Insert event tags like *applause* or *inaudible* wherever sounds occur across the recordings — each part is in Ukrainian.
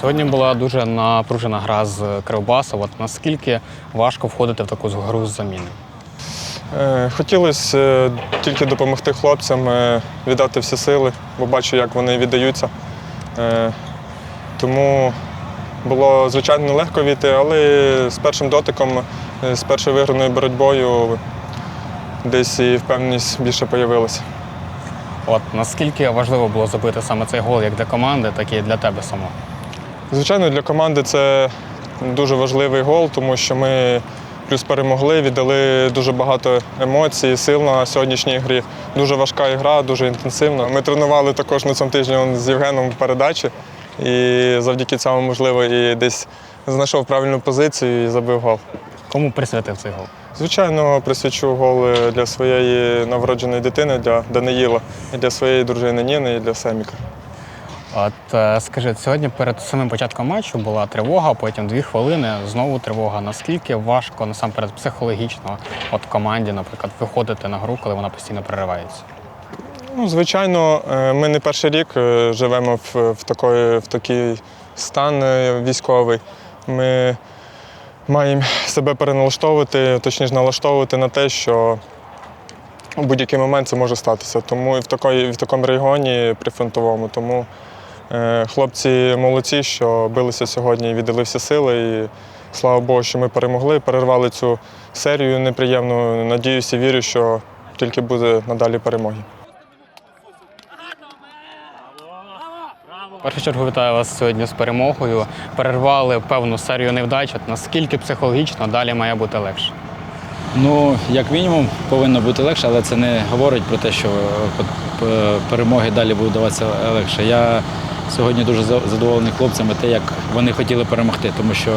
Сьогодні була дуже напружена гра з Кривбасом. От наскільки важко входити в таку гру з заміни? Е, Хотілося е, тільки допомогти хлопцям, е, віддати всі сили, бо бачу, як вони віддаються. Тому було, звичайно, нелегко війти, але з першим дотиком, з першою виграною боротьбою десь і впевненість більше з'явилася. От наскільки важливо було забити саме цей гол як для команди, так і для тебе самого? Звичайно, для команди це дуже важливий гол, тому що ми плюс перемогли, віддали дуже багато емоцій, сил на сьогоднішній грі. Дуже важка гра, дуже інтенсивна. Ми тренували також на цьому тижні з Євгеном передачі, і завдяки цьому, можливо, і десь знайшов правильну позицію і забив гол. Кому присвятив цей гол? Звичайно, присвячу гол е, для своєї новородженої дитини, для Даниїла, і для своєї дружини Ніни, і для Семіка. От е, скажи, сьогодні перед самим початком матчу була тривога, потім дві хвилини, знову тривога. Наскільки важко насамперед психологічно от команді, наприклад, виходити на гру, коли вона постійно переривається? Ну, звичайно, е, ми не перший рік е, живемо в, в, такої, в такий стан військовий. Ми маємо себе переналаштовувати, точніше налаштовувати на те, що у будь-який момент це може статися. Тому і в, такої, в такому регіоні прифронтовому. Тому хлопці молодці, що билися сьогодні і віддали всі сили. І слава Богу, що ми перемогли, перервали цю серію неприємну. Надіюся, і вірю, що тільки буде надалі перемоги. В першу чергу вітаю вас сьогодні з перемогою. Перервали певну серію невдач. Наскільки психологічно далі має бути легше? Ну, як мінімум, повинно бути легше, але це не говорить про те, що е, перемоги далі будуть даватися легше. Я сьогодні дуже задоволений хлопцями, те, як вони хотіли перемогти, тому що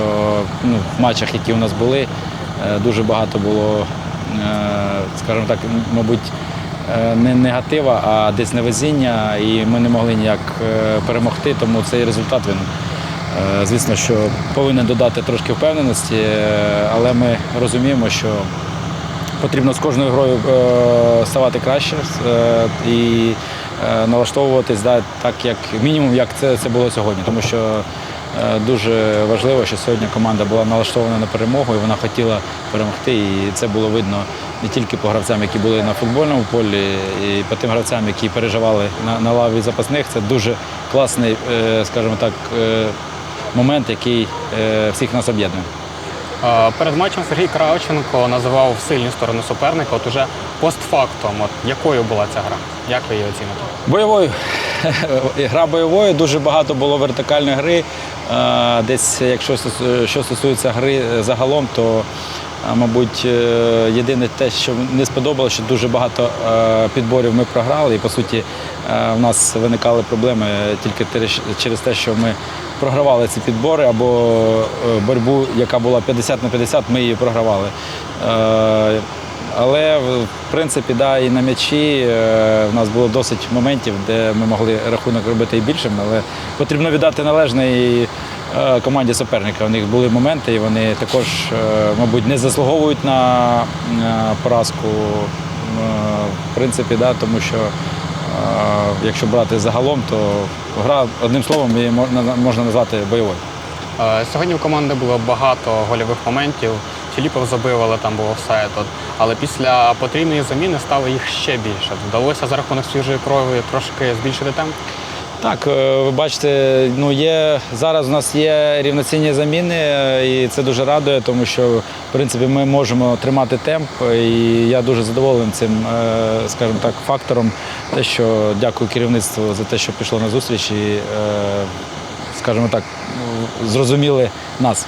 ну, в матчах, які у нас були, е, дуже багато було, е, скажімо так, мабуть, е, не негатива, а десь невезіння, і ми не могли ніяк перемогти, тому цей результат він. Звісно, що повинен додати трошки впевненості, але ми розуміємо, що потрібно з кожною грою ставати краще і налаштовуватись да, так, як мінімум, як це, це було сьогодні. Тому що е, дуже важливо, що сьогодні команда була налаштована на перемогу і вона хотіла перемогти. І це було видно не тільки по гравцям, які були на футбольному полі, і по тим гравцям, які переживали на, на лаві запасних. Це дуже класний, е, скажімо так, е, момент, який е, всіх нас об'єднує. Е, Перед матчем Сергій Кравченко називав сильні сторони суперника. От уже постфактум, от якою була ця гра? Як ви її оціните? Бойовою. *laughs* Гра бойовою, дуже багато було вертикальної гри. Е, Десь, якщо що стосується гри загалом, то, е, мабуть, е, єдине те, що не сподобалося, що дуже багато е, підборів ми програли. І, по суті, е, в нас виникали проблеми тільки через те, що ми програвали ці підбори або е, боротьбу, яка була 50 на 50, ми її програвали. Е, але в принципі, да, і на м'ячі е, в нас було досить моментів, де ми могли рахунок робити і більшим, але потрібно віддати належне і команді суперника. У них були моменти, і вони також, мабуть, не заслуговують на поразку. В принципі, да, тому що якщо брати загалом, то гра одним словом її можна, назвати бойовою. Е, Сьогодні в команди було багато гольових моментів. Філіпов забив, але там був офсайд. Але після потрібної заміни стало їх ще більше. Вдалося за рахунок свіжої крові трошки збільшити темп. Так, е, ви бачите, ну є зараз у нас є рівноцінні заміни, е, і це дуже радує, тому що в принципі ми можемо тримати темп. І я дуже задоволений цим, е, скажімо так, фактором. Те, що дякую керівництву за те, що пішло на зустріч і, е, скажімо так, ну, зрозуміли нас.